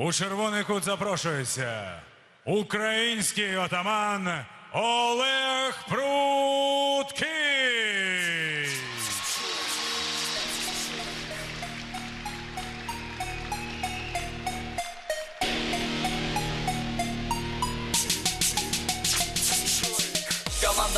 У червоний кут запрошується український отаман Олег Пруткий.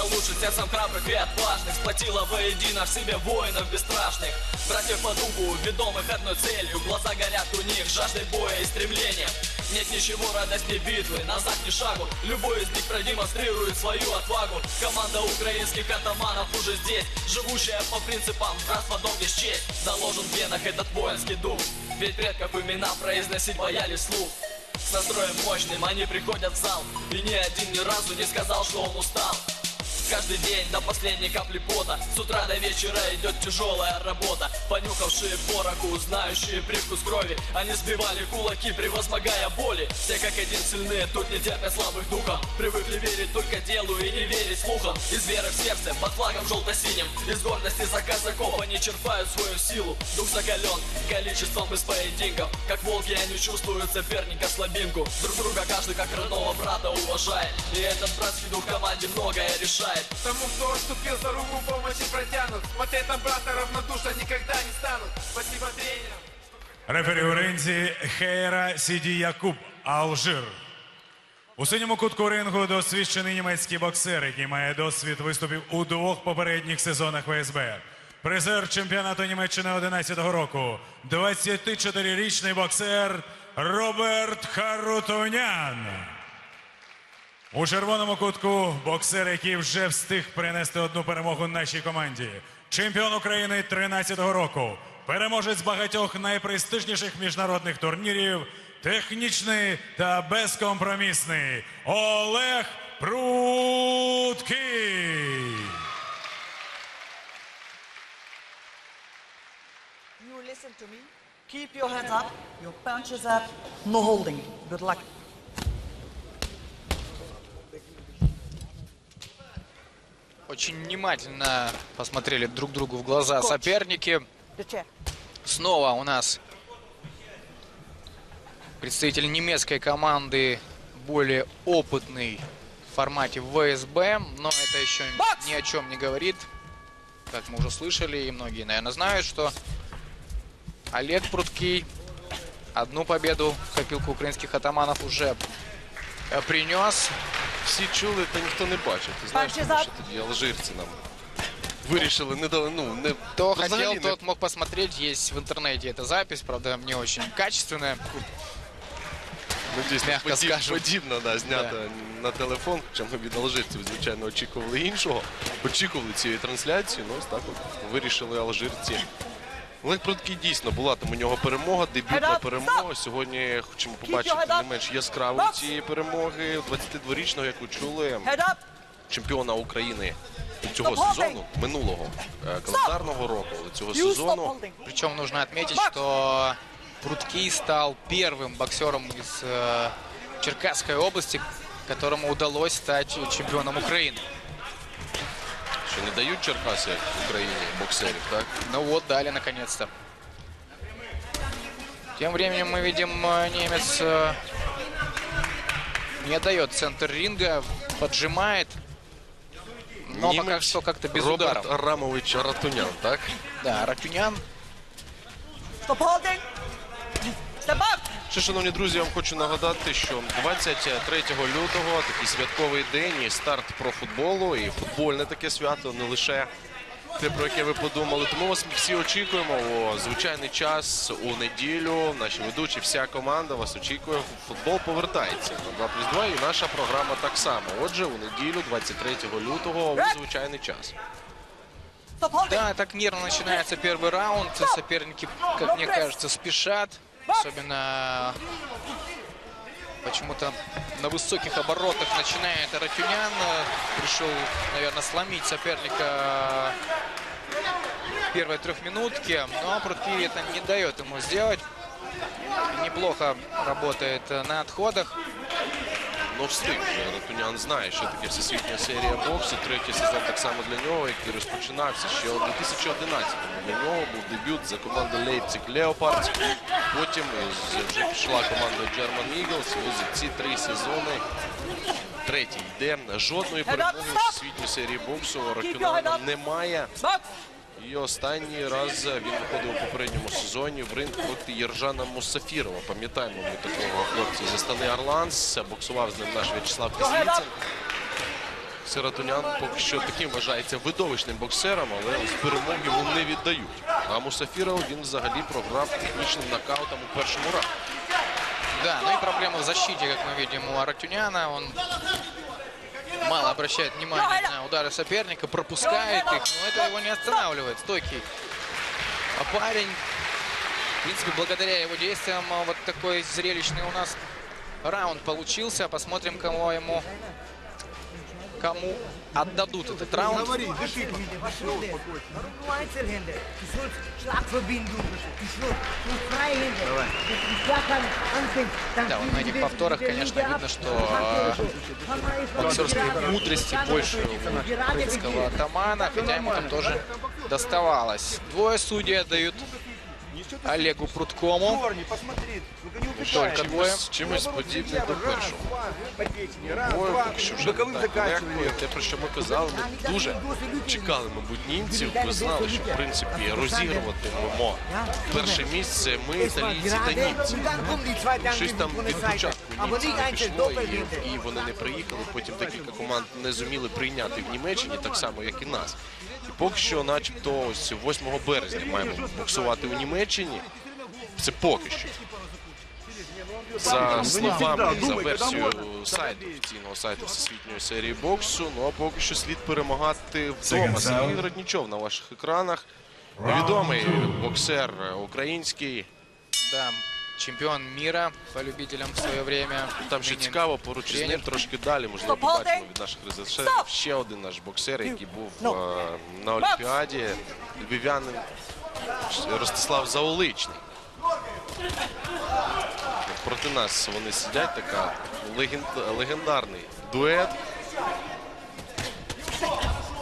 Команда лучше сердцем храбрых и отважных. Сплотила воедино в себе воинов бесстрашных. Братьев по духу, ведомых одной целью. Глаза горят у них жаждой боя и стремлением. Нет ничего радостнее битвы, назад ни шагу. Любой из них продемонстрирует свою отвагу. Команда украинских атаманов уже здесь Живущая по принципам братства, дом без честь Заложен в венах этот воинский дух. Ведь предков имена произносить боялись слух. С настроем мощным они приходят в зал. И ни один ни разу не сказал, что он устал Каждый день до последней капли пота. С утра до вечера идет тяжелая работа. Понюхавшие пороху, знающие привкус крови. Они сбивали кулаки, превозмогая боли. Все как один сильные, тут не терпят слабых духом Привыкли верить только делу и не верить слухам. Из веры в сердце, под флагом желто-синим Из гордости за казаков они черпают свою силу. Дух закален количеством из поединков. Как волки они чувствуют соперника слабинку Друг друга каждый как родного брата уважает. И этот братский дух команде многое решает Тому, кто вступил за руку помощи протянут Смотреть на брата равнодушно никогда не станут Спасибо тренерам Рефері у ринзі Хейра Сіді Якуб Алжир. У синьому кутку рингу досвідчений німецький боксер, який має досвід виступів у двох попередніх сезонах ВСБ. Призер чемпіонату Німеччини 11-го року. 24-річний боксер Роберт Харутонян. У червоному кутку боксер, який вже встиг принести одну перемогу нашій команді. Чемпіон України 13-го року. Переможець багатьох найпрестижніших міжнародних турнірів. Технічний та безкомпромісний Олег Пруткий. You listen to me. Keep your hands up, your punches up, no holding. Good luck. Очень внимательно посмотрели друг другу в глаза соперники. Снова у нас представитель немецкой команды более опытный в формате ВСБ, но это еще ни о чем не говорит. Как мы уже слышали, и многие, наверное, знают, что Олег Пруткий одну победу в копилку украинских атаманов уже принес. Всі чули, та ніхто не бачив. Ти знаєш, тому що тоді алжирці нам вирішили не дали. Ну не Кто взагалі хотел, не- тот мог посмотреть. Есть в интернете эта запись, правда, не очень качественная. ну, дійсно м'яко подіб- скажемо. подібна да, знята на телефон. Хоча ми від алжирців, звичайно, очікували іншого. Очікували цієї трансляції. Ну ось так от вирішили алжирці. Олег Пруткий дійсно була там у нього перемога, дебютна Head up, перемога. Сьогодні хочемо побачити head up. не менш яскраву Box. цієї перемоги. 22-річного, як ви чули, Head up. чемпіона України цього Stop holding. сезону, минулого е, календарного року, але цього You stop сезону. holding. Причем нужно отметить, Бокс! что Пруткий стал первым боксером из э, Черкасской области, которому удалось стать чемпионом Украины. Що не дають Черкаси як в Україні боксерів, так? Ну вот, дали наконец-то. Тем временем мы видим, э, немец э, не дает центр ринга, поджимает. Но пока Німець что как-то без Роберт ударов. Арамович Ратунян, так? Да, Ракюнян Stop holding. Step Що, шановні друзі, я вам хочу нагадати, що 23 лютого такий святковий день і старт про футболу, і футбольне таке свято, не лише те, про яке ви подумали. Тому вас всі очікуємо у звичайний час у неділю. Наші ведучі, вся команда вас очікує. Футбол повертається на 2 плюс 2 і наша програма так само. Отже, у неділю, 23 лютого, у звичайний час. Да, так нервно начинается первый раунд. Соперники, как мне кажется, спешат. Особенно почему-то на высоких оборотах начинает Аратюнян. Э, Пришел, наверное, сломить соперника первой трехминутке. Но Пруткири это не дает ему сделать. Неплохо работает на отходах. Давно встиг. Ратунян знає, що таке всесвітня серія боксу. Третій сезон так само для нього, який розпочинався ще у 2011-му. Для нього був дебют за командою Leipzig Leopards. Потім вже пішла команда German Eagles. Ось ці три сезони третій йде. Жодної перемоги у всесвітній серії боксу у Ратуняна немає. І останній раз він виходив у попередньому сезоні в ринг проти Єржана Мусафірова. Пам'ятаємо ми такого хлопця зі стани Орланс. Боксував з ним наш В'ячеслав Кислицин. Сиратунян поки що таким вважається видовищним боксером, але ось перемог йому не віддають. А Мусафіров він взагалі програв технічним нокаутом у першому раунді. Да, ну и проблема в защите, как мы видим у Аратюняна. Он мало обращает внимания на удары соперника, пропускает их, но это его не останавливает. Стойкий А парень. В принципе, благодаря его действиям а, вот такой зрелищный у нас раунд получился. Посмотрим, кого ему кому отдадут этот раунд. Да, вот на этих повторах, конечно, видно, что боксерской мудрости больше у украинского атамана, хотя ему там тоже доставалось. Двое судей отдают Олегу Прудкому. Только двое. Чимось подібне до першого. Двоє поки що вже не так легко. Те, про що ми казали, ми дуже чекали, мабуть, німців. Ми знали, що в принципі розігруватимемо перше місце ми, італійці та німці. Щось там від початку і, і вони не приїхали. Потім декілька команд не зуміли прийняти в Німеччині, так само, як і нас. І поки що, начебто, ось 8 березня маємо боксувати у Німеччині. Це поки що. За словами, за версією сайту, офіційного сайту Всесвітньої серії боксу. Ну а поки що слід перемагати вдома. Сергій Роднічов на ваших екранах. Відомий боксер український. Да, чемпион мира по любителям в свое время. Там ще цікаво, поруч із ним трошки далі, можливо, побачимо від наших резервів. Ще один наш боксер, який був Ну. е, на Олімпіаді. Львів'янин Ростислав Заоличний. Проти нас вони сидять, така леген- легендарний дует.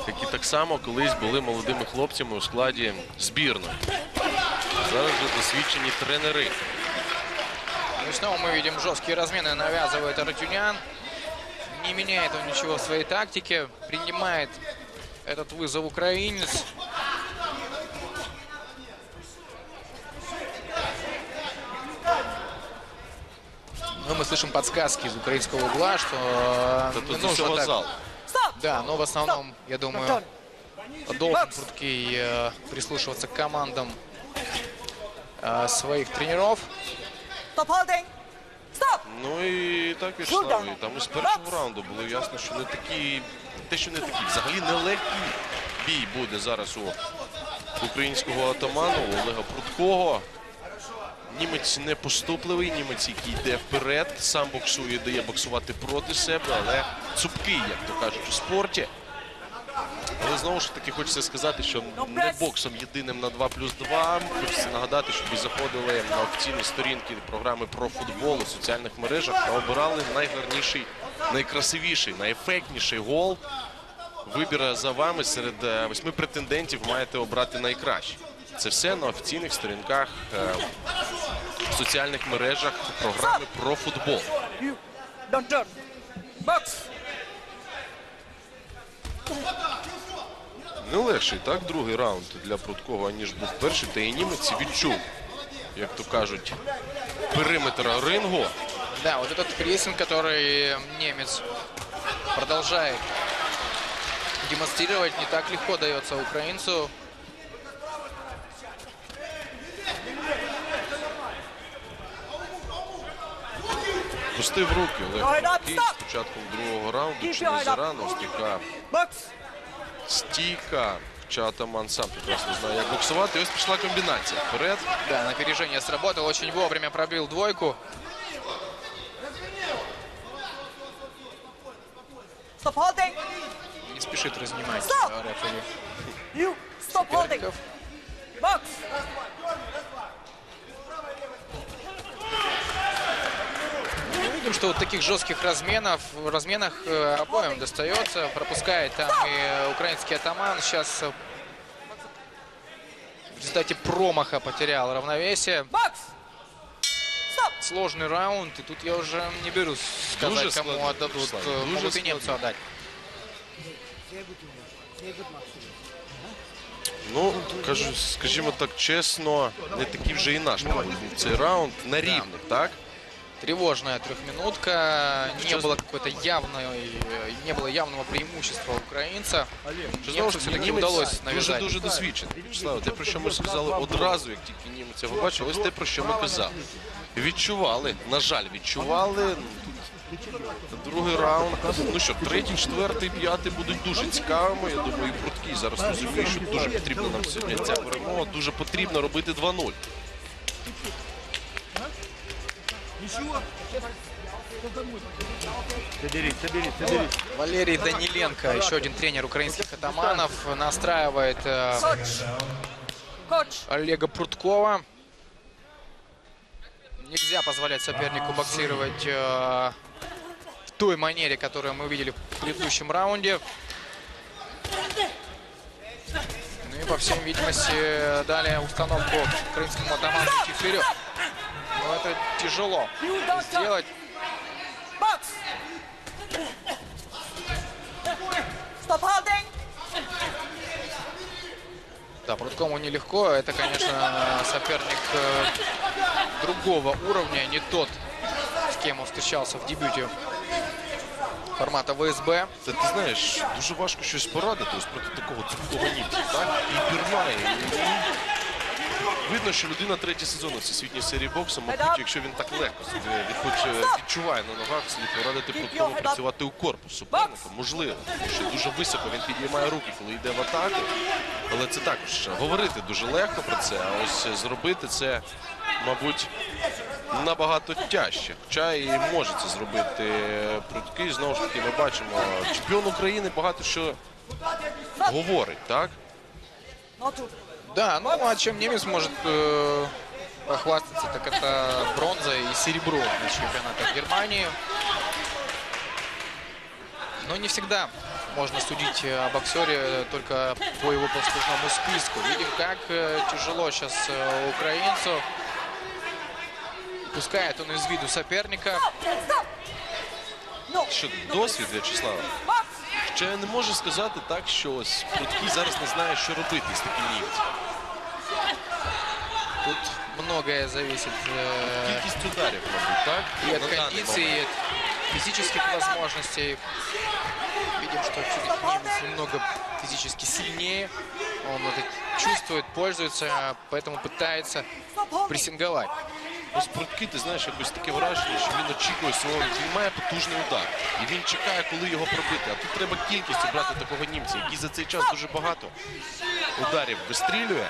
Які так само колись були молодими хлопцями у складі збірної. Зараз вже досвідчені тренери. Ну и снова мы видим жесткие размены, навязывает Аратюнян. Не меняет он ничего в своей тактике. Принимает этот вызов украинец. Ну, мы слышим подсказки из украинского угла, что э, не тут з нужно так-. Stop. Да, но в основном, я думаю, должен Прудкий э, прислушиваться к командам э, своих тренеров. Holding. Stop. Ну і так Вячеслав, і там із першого раунду було ясно, що не такі, те, що не такі, взагалі нелегкий бій буде зараз у українського атаману Олега Прудкого. Німець не поступливий, німець, який йде вперед, сам боксує, дає боксувати проти себе, але цупкий, як то кажуть, у спорті. Але знову ж таки хочеться сказати, що не боксом єдиним на 2 плюс 2. Хочеться нагадати, щоб ви заходили на офіційні сторінки програми про футбол у соціальних мережах та обирали найгарніший, найкрасивіший, найефектніший гол. Вибір за вами серед е, восьми претендентів маєте обрати найкращий. Це все на офіційних сторінках е, в соціальних мережах програми про футбол. Box. Не легший, так, другий раунд для Прудкова, ніж був перший, та і німець відчув, як то кажуть, периметр рингу. Да, вот этот прессинг, который немец продолжает демонстрировать, не так легко дается украинцу. Пустив руки Олег да, з початком другого раунду. Keep Чи your стійка. Хоча атаман сам прекрасно знає, як боксувати. І ось пішла комбінація. Вперед. Да, напережение сработал, очень вовремя пробил двойку. Stop holding. Не спешит разнимать Стоп! э, рефери. You stop holding. видим, что вот таких жестких разменов, в разменах э, обоим достается. Пропускает там и украинский атаман. Сейчас э, в результате промаха потерял равновесие. Box! Stop! Сложный раунд. И тут я уже не берусь сказать, Дуже кому складно, отдадут. Руслан, Э, дуже Могут и немцу складно. отдать. Ну, кажу, скажімо так чесно, не такий вже і наш мабуть, був цей раунд на рівних, так? Тревожная трехминутка. Не Сейчас- было какой-то явной, э, не было явного преимущества украинца. Що знову Немцу ж таки все-таки німець удалось дуже навязать. дуже досвідчений. Вячеслав, те, про що ми сказали одразу, як тільки німець його бачив, ось те, про що ми казали. Відчували, на жаль, відчували. Другий раунд. Ну що, третій, четвертий, п'ятий будуть дуже цікавими. Я думаю, і Пруткий зараз розуміє, що дуже потрібна нам сьогодні ця перемога. Дуже потрібно робити 2-0. Валерий Даниленко, еще один тренер украинских атаманов, настраивает э! Олега Пруткова. Нельзя позволять сопернику боксировать э, в той манере, которую мы видели в предыдущем раунде. Ну и, по всем видимости, далее установку украинскому атаману идти вперед Но это тяжело сделать. Box! Stop holding! Да, Прудкому нелегко. Это, конечно, соперник э, другого уровня, не тот, с кем он встречался в дебюте формата ВСБ. Та ти знаєш, дуже важко щось порадити ось проти такого цупкого німця. Так? І пірнає. Видно, що людина третій сезон у всесвітній серії боксу, мабуть, якщо він так легко відчуває на ногах, слід порадити Прудкову працювати у корпус суперника. Можливо, тому що дуже високо він підіймає руки, коли йде в атаку. Але це також говорити дуже легко про це, а ось зробити це, мабуть, набагато тяжче. Хоча і може це зробити Прудкий. Знову ж таки, ми бачимо, чемпіон України багато що говорить, так? Not to. Да, ну а чем немец может э, похвастаться, так это бронза и серебро на чемпионатах Германии. Но не всегда можно судить о боксере только по его послужному списку. Видим, как э, тяжело сейчас э, украинцу. Пускает он из виду соперника. Stop! No! Що досвід В'ячеслава? Box! Ще не можу сказати так, що ось Прудкий зараз не знає, що робити з таким німцем. Тут многое зависит э, Кількість ударів, мабуть, так? и от На даний кондиции, и момент. от физических возможностей. Видим, что все-таки немец немного физически сильнее. Он это чувствует, пользуется, поэтому пытается Stop holding! прессинговать. Ось Прудкий, ти знаєш, якось таке враження, що він очікує свого. Він має потужний удар. І він чекає, коли його пробити. А тут треба кількістю брати такого німця, який за цей час дуже багато ударів вистрілює.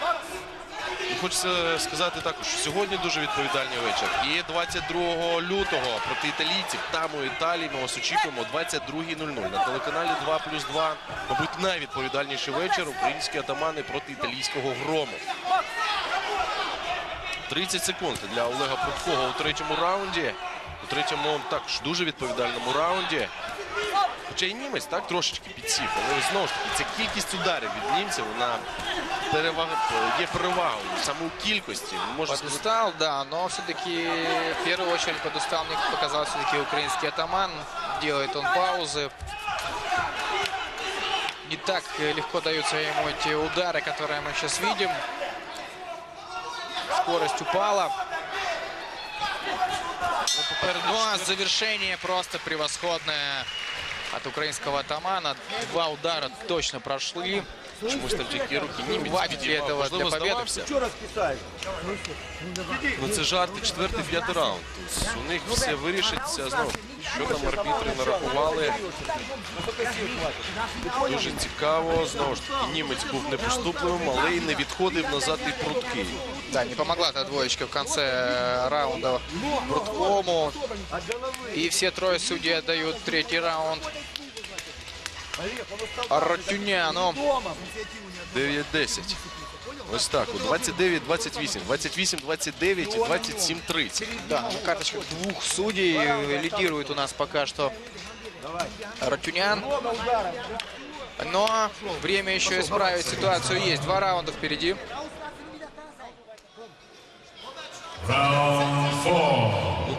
Хочеться сказати також, що сьогодні дуже відповідальний вечір. І 22 лютого проти італійців там у Італії ми вас очікуємо о 22.00 на телеканалі 2 плюс 2. Мабуть, найвідповідальніший вечір. Українські атамани проти італійського грому. 30 секунд для Олега Прудкого у третьому раунді. У третьому також дуже відповідальному раунді. Хоча і німець так трошечки підсів, але знову ж таки ця кількість ударів від німців вона перевага є перевагою саме у кількості. Можна сказати, Подустал, да, но все-таки в первую очередь подустал, мне показалось, все-таки украинский атаман. Делает он паузы. Не так э, легко даются ему эти удары, которые мы сейчас видим. Скорость упала. Ну а завершение просто превосходное от украинского атамана. Два удара точно прошли. чомусь там тільки руки німець Хватить ли підіймав. этого Можливо, для победы? здавався. Что расписали? Ну це жарти, четвертий, п'ятий раунд. Тобто у них все вирішиться знову. Що там арбітри нарахували. Дуже цікаво. Знову ж таки, німець був непоступливим, але й не відходив назад і пруткий. Да, не помогла та двоечка в конце э, раунда Прудкому. И все трое судей отдают третий раунд. Артюняну. 9-10. Ось так. от 29-28, 28-29 і 27-30. Да, на карточках двух судей лидирует у нас пока что Ратюнян. Но время еще исправить ситуацию есть. Два раунда впереди. Раунд. Ну,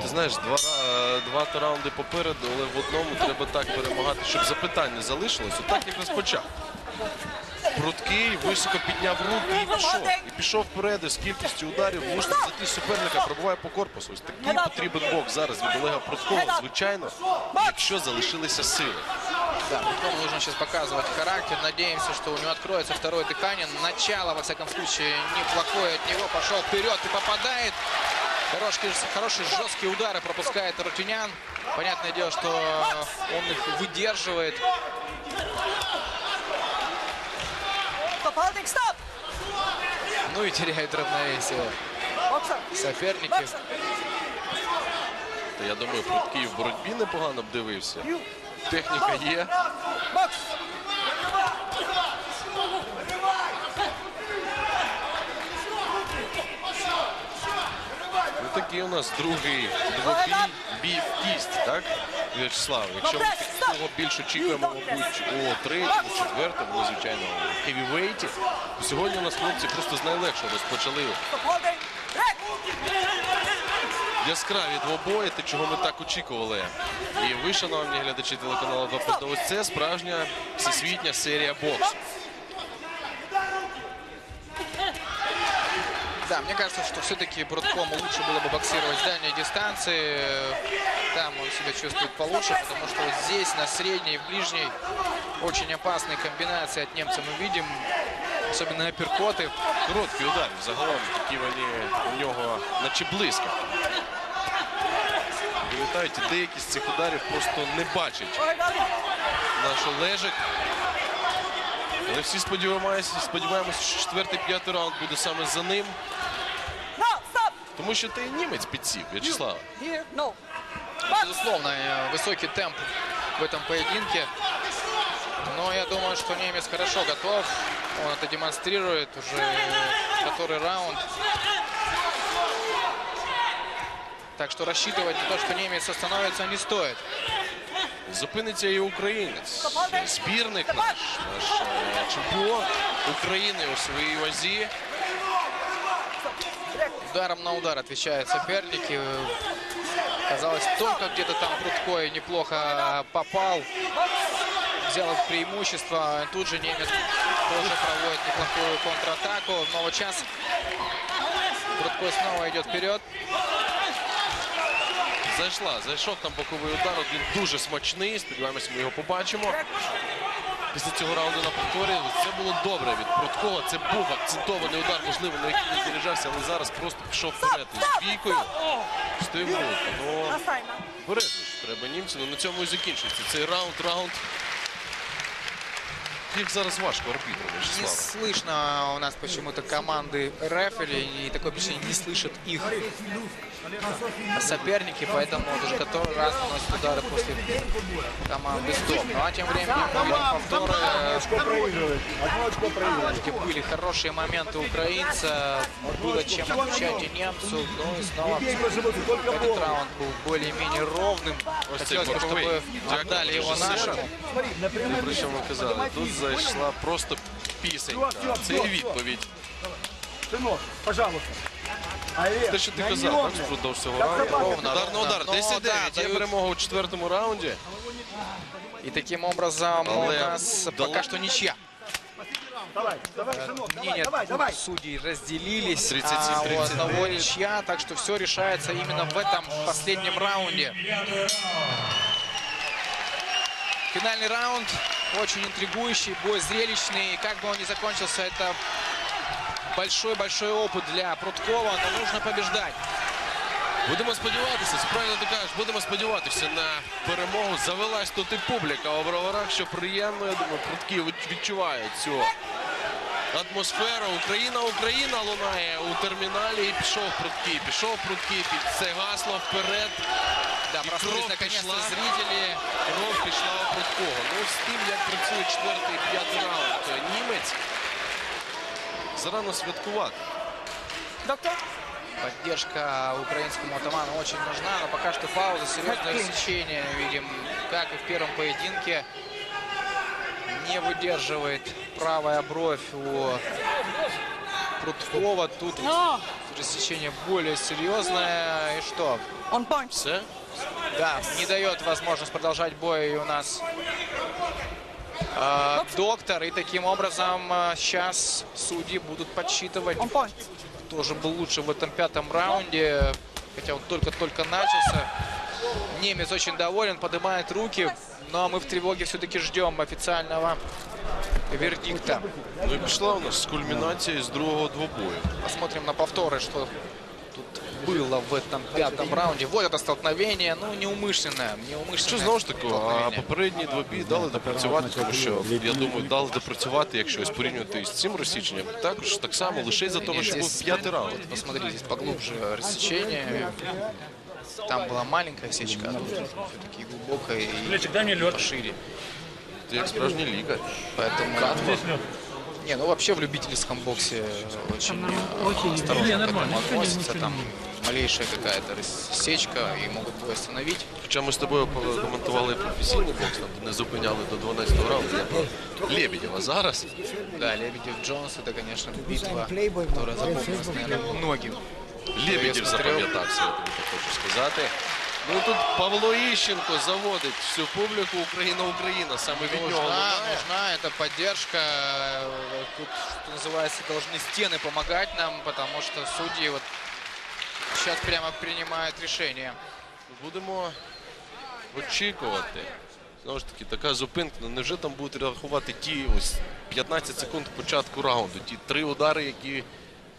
знаєш, два, ра- два раунди попереду, але в одному треба так перемагати, щоб запитань не залишилось. Отак як розпочав. Пруткий високо підняв руки і пішов. І пішов вперед з кількістю ударів можна зайти суперника, пробуває по корпусу. Ось такий потрібен бокс зараз від Олега Пруткова, звичайно, якщо залишилися сили. Да, Петкому нужно сейчас характер. Надеемся, что у него откроется второе дыхание. Начало, во всяком случае, неплохое от него. Пошел вперед и попадает. Хорошие, хорошие жесткие удары пропускает Рутюнян. Понятное дело, что он их выдерживает. Stop holding, stop! Ну и теряет равновесие Boxer, соперники. boxer. Та я думаю, Пруткий в боротьбі непогано б дивився. Техніка є. Ну у нас другий двобій, бій в кість, так? В'ячеслав, якщо ми такого більш очікуємо, мабуть, у третьому, четвертому, ну, звичайно, у хевівейті, сьогодні у нас хлопці просто з найлегшого розпочали яскраві двобої, те, чого ми так очікували. І ви, шановні глядачі телеканалу 2 плюс 2, ось це справжня всесвітня серія боксу. Да, мне кажется, что все-таки Брудкому лучше было бы боксировать с дальней дистанции. Там он себя чувствует получше, потому что вот здесь, на средней и в ближней, очень опасные комбинации от немца мы видим. Особенно апперкоты. Короткий удар, загалом такі вони у нього наче близько. Пам'ятають, і деякі з цих ударів просто не бачать Go ahead, Ali. наш Олежик. Але всі сподіваємося, сподіваємося, що четвертий, п'ятий раунд буде саме за ним. No, stop! Тому що ти німець підсів, В'ячеслав. Here, no. Box! Безусловно, э, высокий темп в этом поединке. Но я думаю, что немец хорошо готов. Он это демонстрирует уже который раунд. Так что рассчитывать на то, что немец остановится, не стоит. Зупиниться і українець. І Збірник наш, наш е, чемпіон України у своїй вазі. Ударом на удар отвечают соперники. Казалось, только где-то там Прудко неплохо попал. Взял их преимущество. Тут же немец тоже проводит неплохую контратаку. Но вот сейчас Прудко снова идет вперед. Зайшла, зайшов там боковий удар. Він дуже смачний. Сподіваємося, ми його побачимо. Після цього раунду на повторі це було добре від Прудкова. Це був акцентований удар, можливо, на який не заряджався, але зараз просто пішов вперед із бійкою. Стив руку. Ну. Бережно треба німці, ну на цьому і закінчується. Цей раунд, раунд. Їх зараз важко арбітру, Не Вячеслав. слышно у нас почему-то команды рефери. И такое впечатление, не слышат их соперники. Поэтому даже который раз наносят удары после команды стоп. Ну а тем временем мы видим повторы. Все-таки были хорошие моменты украинца. Было чем отвечать и немцу. Ну и снова этот раунд был более-менее ровным. Ось цей Хотелось бы, боковий. чтобы Дякую отдали дуже его сильно. нашему. Те, Про що ми казали? Тут зайшла просто пісенька. Це і відповідь. Сынок, пожалуйста. Олег, Те, що ти на казав, нього. так, впродовж цього раунду. Ровно, Удар на ровно. удар. Ну, 10-9. да, Є дають. перемога у четвертому раунді. И таким образом у Але нас дал- пока что ничья. Давай, давай, сынок, давай, Мнения давай, двух давай. судей разделились, 37, а у 39. одного ничья, так что все решается именно в этом последнем раунде. Финальный раунд, очень интригующий, бой зрелищный. Как бы он ни закончился, это большой-большой опыт для Прудкова, но нужно побеждать. Будемо сподіватися, справді ти кажеш, будемо сподіватися на перемогу. Завелась тут і публіка у броварах, що приємно. Я думаю, прудки від- відчувають цю атмосферу. Україна, Україна лунає у терміналі і пішов прудки. Пішов прудки під це гасло вперед. Да, И проснулись кровь наконец-то пішла. зрители. Кров пішла у прудкого. Ну з тим, як працює четвертий і п'ятий раунд. то Німець зарано святкувати. Doctor? Поддержка украинскому атаману очень нужна, но пока что пауза, серьезное рассечение видим, как и в первом поединке. Не выдерживает правая бровь у Прудкова. Тут рассечение более серьезное. И что? On point. Все. Да, не дает возможность продолжать бой у нас э, доктор. И таким образом сейчас судьи будут подсчитывать On point. тоже был лучше в этом пятом раунде, хотя он только-только начался. Немец очень доволен, поднимает руки, но мы в тревоге все-таки ждем официального вердикта. Ну і пішла у нас кульмінація з другого двобою. Посмотрим на повторы, что тут было в этом пятом раунде. Вот это столкновение, ну, неумышленное. неумышленное Що знову ж таки, а столкновение. попередні двобій дали допрацювати, тому що я думаю, дали допрацювати, якщо ось порівнювати із цим розсіченням, також так само лише із-за того, що був п'ятий раунд. Посмотрите, здесь поглубже рассечение. Там была маленькая сечка, а тут все-таки глубокая и пошире. Ти як справжній лікар. Поэтому... Не, ну вообще в любительском боксе очень э, осторожно к этому относятся. Там малейшая какая-то рассечка и могут бой остановить. Хоча ми з тобою коментували професійний бокс, там де не зупиняли до 12 раунду. Я про Лебедєва зараз. Да, Лебедев-Джонс это, конечно, битва, которая запомнилась, наверное, многим. Лебедєв запам'ятався, я тобі так хочу сказати. Ну тут Павло Іщенко заводить всю публіку Україна-Україна. Саме від нього Нужна, лунає. нужна эта поддержка. Э, Тут, что называется, должны стены помогать нам, потому что судьи вот сейчас прямо принимают решение. Будемо очікувати. Знову ж таки, така зупинка. Ну, невже там будуть рахувати ті ось 15 секунд початку раунду, ті три удари, які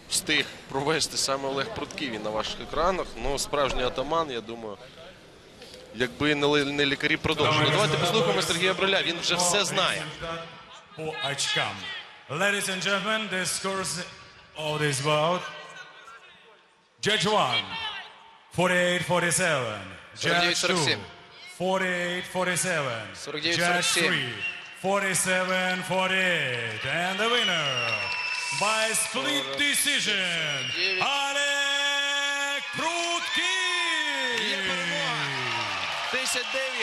встиг провести саме Олег Прутків і на ваших екранах. Ну, справжній атаман, я думаю. Якби не, лікарі продовжили. Ну, давайте послухаємо Сергія Броля, він вже все знає. По очкам. Ladies and gentlemen, the scores of this bout. Judge 1, 48-47. Judge 2, 48-47. Judge 3, 47-48. And the winner by split decision, você there he.